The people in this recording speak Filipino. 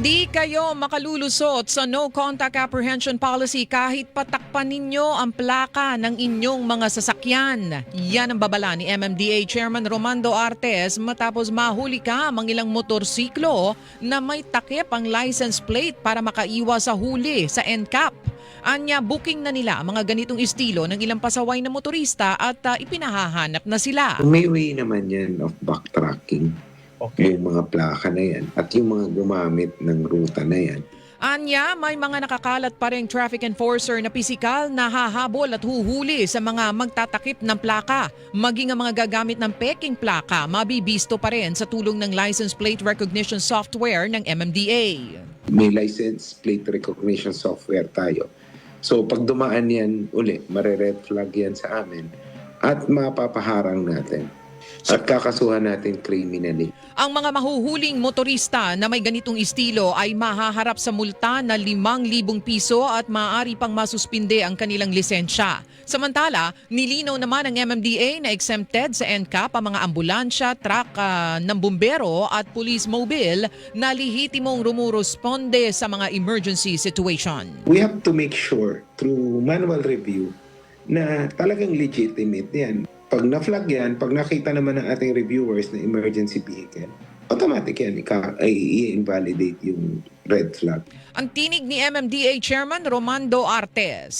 Hindi kayo makalulusot sa no contact apprehension policy kahit patakpan ninyo ang plaka ng inyong mga sasakyan. Yan ang babala ni MMDA Chairman Romando Artes matapos mahuli ka ang ilang motorsiklo na may takip ang license plate para makaiwas sa huli sa NCAP. Anya, booking na nila ang mga ganitong estilo ng ilang pasaway na motorista at ah, ipinahahanap na sila. May way naman yan of backtracking Okay. yung mga plaka na yan at yung mga gumamit ng ruta na yan. Anya, may mga nakakalat pa rin traffic enforcer na pisikal na hahabol at huhuli sa mga magtatakip ng plaka. Maging ang mga gagamit ng peking plaka, mabibisto pa rin sa tulong ng license plate recognition software ng MMDA. May license plate recognition software tayo. So pag dumaan yan uli, mare-red flag yan sa amin at mapapaharang natin. At kakasuhan natin criminally. Ang mga mahuhuling motorista na may ganitong estilo ay mahaharap sa multa na 5,000 piso at maaari pang masuspinde ang kanilang lisensya. Samantala, nilinaw naman ng MMDA na exempted sa NCAP ang mga ambulansya, truck ah, ng bumbero at police mobile na lihitimong rumuresponde sa mga emergency situation. We have to make sure through manual review na talagang legitimate yan. Pag na-flag yan, pag nakita naman ng ating reviewers na emergency vehicle, automatic yan, i-invalidate yung red flag. Ang tinig ni MMDA Chairman Romando Artes.